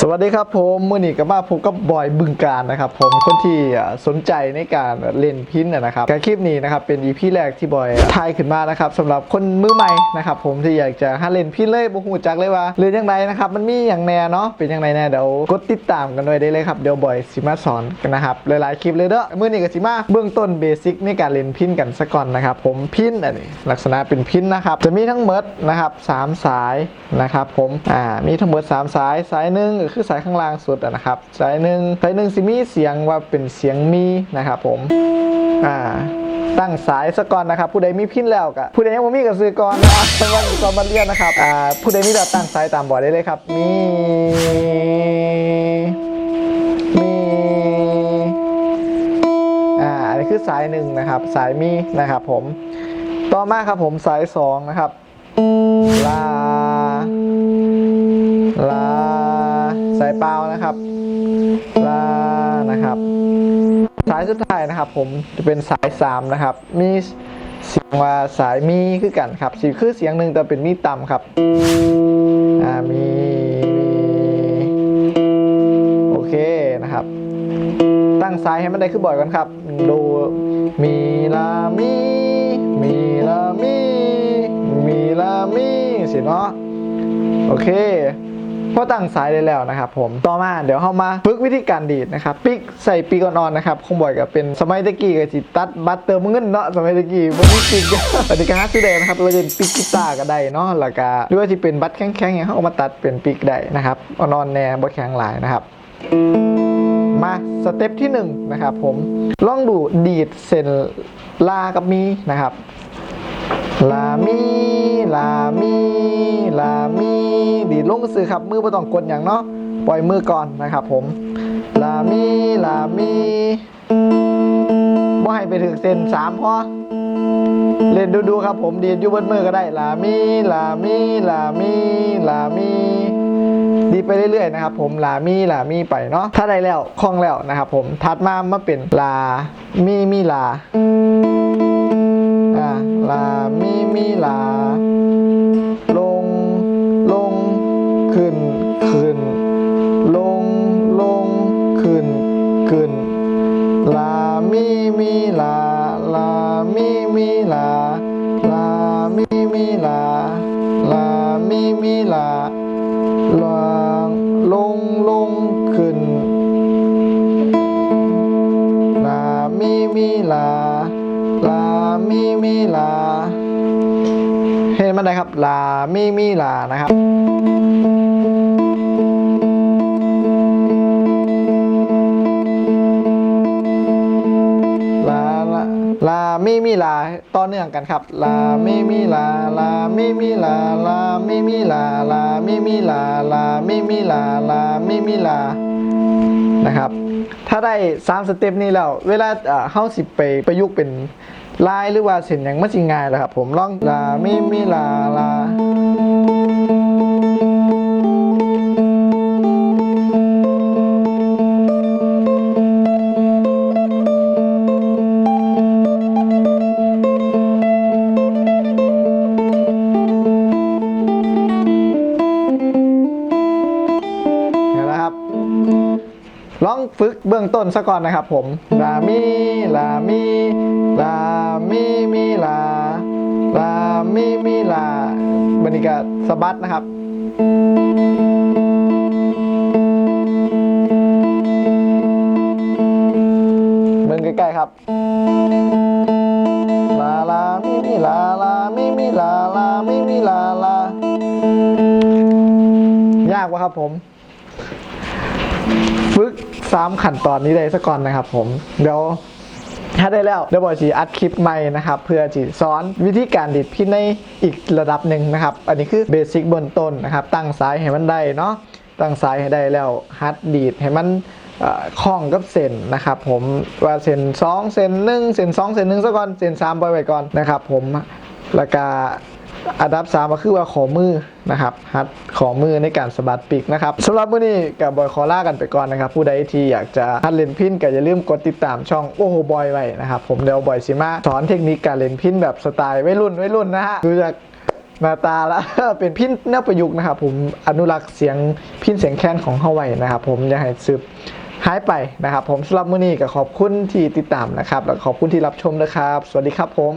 สวัสดีครับผมมือนี้ก็มาพบกับบอยบึงการนะครับ ผมคนที่สนใจในการเล่นพินนะครับการคลิปนี้นะครับเป็น EP แรกที่บอยถ่ายขึ้นมานะครับสำหรับคนมือใหม่นะครับผมที่อยากจะหัดเล่นพินเลยบ่ฮู้จักเลยว่าเรียนยังไงนะครับมันมีอย่างแน่เนาะเป็นยังไงแน่เดี๋ยวกดติดตามกันไว้ได้เลยครับเดี๋ยวบอยสิมาสอนกันนะครับหลายๆคลิปเลยเด้อมือนี้ก็สิมาเบื้องต้นเบสิกในการเล่นพินกันสักก่อนนะครับผมพินอันนี้ลักษณะเป็นพินนะครับจะมีทั้งหมดนะครับสามสายนะครับผมอ่ามีทั้งหมดสามสายสายหนึ่งก็คือสายข้างล่างสุดนะครับ สายหนึ่งสายหนึ่งสิมีเสียงว่าเป็นเสียงมีนะครับผมอ่าตั้งสายซะก่อนนะครับ ผู้ใดมีพินแล้วก็ผู้ใดยังไม่มีก็ซื้อก่อนนะสำหรับก่อนมาเรียนนะครับอ่าผู้ใดมีแบบตั้งสายตามบอร์ดได้เลยครับ มี มีอ่าอันนี้คือสายหนึ่งนะครับ สายมีนะครับผม ต่อมาครับผมสายสองนะครับลา เปล่านะครับลานะครับ สายสุดท้ายนะครับ ผมจะเป็นสายสามนะครับ มีเสียงว่าสายมีคือกันครับสีคือเสียงหนึ่งแต่เป็นมีต่ำครับอ่ามีโอเคนะครับ ตั้งสายให้มันได้ขึ้นบ่อยก่อนครับดูมีลามีมีลามีมีลามีสิเนาะโอเค พอตั้งสายได้แล้วนะครับผมต่อมาเดี๋ยวเข้ามาฝึกวิธีการดีดนะครับปิกใส่ปีกอ่อนๆนะครับคงบ่อยกับเป็นสมัยตะกี้กับจิตัดบัตเติมเงินเนาะสมัยตะกี้บ่มีปิกปฏิการซื้อได้นะครับไม่ว่าจะเป็นปิกกีตาร์ก็ได้เนาะแล้วก็หรือว่าจะเป็นบัตแข็งๆอย่างเขาเอามาตัดเป็นปิกได้นะครับอ่อนๆแน่บ่แข็งหลายนะครับมาสเต็ปที่1นงนะครับผมลองดูดีดเซนลากับมีนะครับลามีลา ลงสือครับ มือไม่ต้องกดอย่างเนาะปล่อยมือก่อนนะครับผมลามีลามีบ่ให้ไปถึงเซนสามพอเล่นดูๆครับผมดีดยู่บนมือก็ได้ลามีลามีลามีลามีดีไปเรื่อยๆนะครับผมลามีลามีไปเนาะถ้าได้แล้วคล่องแล้วนะครับผมถัดมามาเป็นลามีมีลาลามีมีลา มีมีลาลามีมีลาลามีมีลาลามีมีลาลางลงลงขึ้นลามีมีลาลามีมีลาเห็นมันได้ครับลามีมีลานะครับ ลาต่อเนื่องกันครับ ลาไม่มีลาลาไม่มีลาลาไม่มีลาลาไม่มีลาลาไม่มีลาลาไม่มีลานะครับ ถ้าได้สามสเต็ปนี้แล้ว เวลาเข้าสิบไปประยุกต์เป็นลายหรือว่าเส้นอย่างมันสิง่ายแล้วครับ ผมลองลาไม่มีลาลา ลองฝึกเบื้องต้นซะก่อนนะครับผมลามีลามีลามีมีลาลามีมีลาบันนี้ก็สะบัดนะครับเบิ่งใกล้ๆครับลาลามีมีลาลามีมีลาลามีมีลาลายากวะครับผม ฝึก สามขั้นตอนนี้ได้สักก่อนนะครับผมเดี๋ยวถ้าได้แล้วเดี๋ยวบอยจีอัดคลิปใหม่นะครับ เพื่อจีสอนวิธีการดีดพินในอีกระดับหนึ่งนะครับ อันนี้คือเบสิกเบื้องต้นนะครับ ตั้งสายให้มันได้เนาะตั้งสายให้ได้แล้วฮัดดีดให้มันคล้องกับเส้นนะครับผมว่าเส้นสองเส้นหนึ่งเส้นสองเส้นหนึ่งซะก่อนเส้นสามปล่อยไว้ก่อนนะครับผมแล้วก็ อันดับ3ก็คือว่าขอมือนะครับฮัดขอมือในการสะบัดปีกนะครับสำหรับมื้อนี้กับบอยขอลากันไปก่อนนะครับ ผู้ใดที่อยากจะฮัดเล่นพินก็อย่าลืมกดติดตามช่องโอ้โหบอยไว้นะครับ ผมเดี๋ยวบอยสิมาสอนเทคนิคการเล่นพินแบบสไตล์วัยรุ่นวัยรุ่นนะฮะดูจากหน้าตาละเป็นพินแนวประยุกต์นะครับ ผมอนุรักษ์เสียงพินเสียงแคนของเฮาไว้นะครับ ผมอย่าให้สืบหายไปนะครับ ผมสำหรับมื้อนี้ก็ขอบคุณที่ติดตามนะครับ แล้วขอบคุณที่รับชมนะครับ สวัสดีครับผม